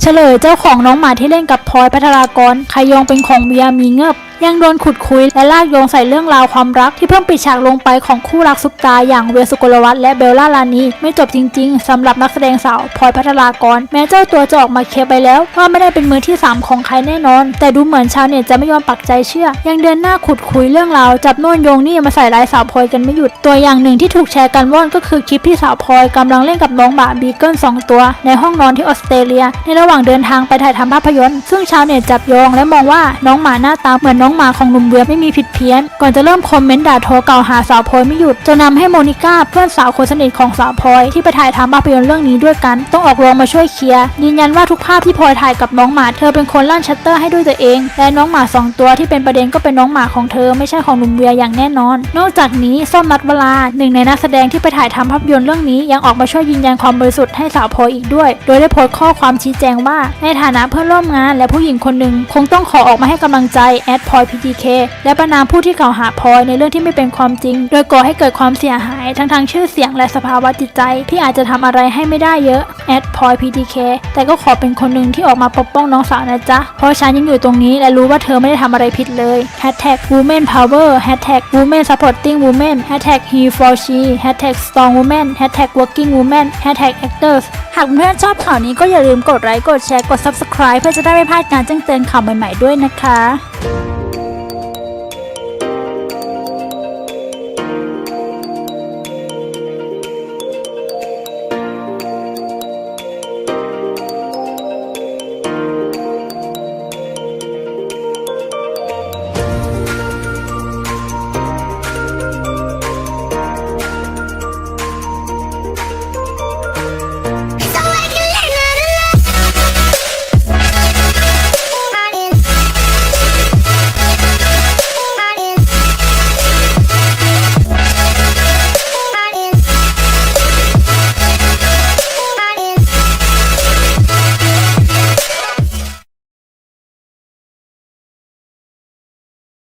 เฉลยเจ้าของน้องหมาที่เล่นกับพลอยพัทรากรขยองเป็นของเบียมีเงือบยังโดนขุดคุยและลากโยงใส่เรื่องราวความรักที่เพิ่งปิดฉากลงไปของคู่รักซุปตาอย่างเวสุกลวัฒน์และเบลล่าลานีไม่จบจริง ๆสำหรับนักแสดงสาวพลอยพัทรากร แม้เจ้าตัวจะออกมาเคลียร์ไปแล้วว่าไม่ได้เป็นมือที่สามของใครแน่นอน แต่ดูเหมือนชาวเน็ตจะไม่ยอมปักใจเชื่อ ยังเดินหน้าขุดคุยเรื่องราวจับโน่นโยงนี่มาใส่ร้ายสาวพลอยกันไม่หยุดตัวอย่างหนึ่งที่ถูกแชร์กันว่อนก็คือคลิปที่สาวพลอยกำลังเล่นกับน้องหมาบีเกิลสองตัว ในห้องนอนที่ออสเตรเลีย ในระหว่างเดินทางไปถ่ายทำภาพยนตร์ ซึ่งชาวเน็ตจับโยงและมองว่าน้องหมาหน้าตาเหมือนน้องหมาของหนุ่มเวียไม่มีผิดเพี้ยน ก่อนจะเริ่มคอมเมนต์ด่าทอกล่าวหาสาวพลอยไม่หยุดจนนำให้โมนิก้าเพื่อนสาวคนสนิทของสาวพลอยที่ไปถ่ายทำภาพยนตร์เรื่องนี้ด้วยกัน ต้องออกโรงมาช่วยเคลียร์ยืนยันว่าทุกภาพที่พลอยถ่ายกับน้องหมาเธอเป็นคนลั่นชัตเตอร์ให้ด้วยตัวเอง และน้องหมาสองตัวที่เป็นประเด็นก็เป็นน้องหมาของเธอไม่ใช่ของหนุ่มเวียอย่างแน่นอน นอกจากนี้ส้มนัดเวลาหนึ่งในนักแสดงที่ไปถ่ายทำภาพยนตร์เรื่องนี้ยังออกมาช่วยยืนยันความบริสุทธิ์ให้สาวพลอยอีกด้วย โดยได้โพสต์ข้อความชี้แจงว่า ในฐานะเพื่อนร่วมงาน และผู้หญิงคนหนึ่งคงต้องขอออกมาให้กำลังใจแอดพลอยพีทีเคและประนามผู้ที่กล่าวหาพลอยในเรื่องที่ไม่เป็นความจริง โดยก่อให้เกิดความเสียหายทั้งทางชื่อเสียงและสภาวะจิตใจที่อาจจะทำอะไรให้ไม่ได้เยอะแอดพลอยพีทีเคแต่ก็ขอเป็นคนหนึ่งที่ออกมาปกป้องน้องสาวนะจ๊ะ เพราะฉันยังอยู่ตรงนี้และรู้ว่าเธอไม่ได้ทำอะไรผิดเลย Hashtag Women Power Hashtag Women Supporting Women Hashtag He for She Hashtag Strong Women Hashtag Working Women Hashtag Actors หากเพื่อนชอบข่าวนี้ก็อย่าลืมกดไลค์ กดแชร์ กด Subscribe เพื่อจะได้ไม่พลาดการแจ้งเตือนข่าวใหม่ๆด้วยนะคะ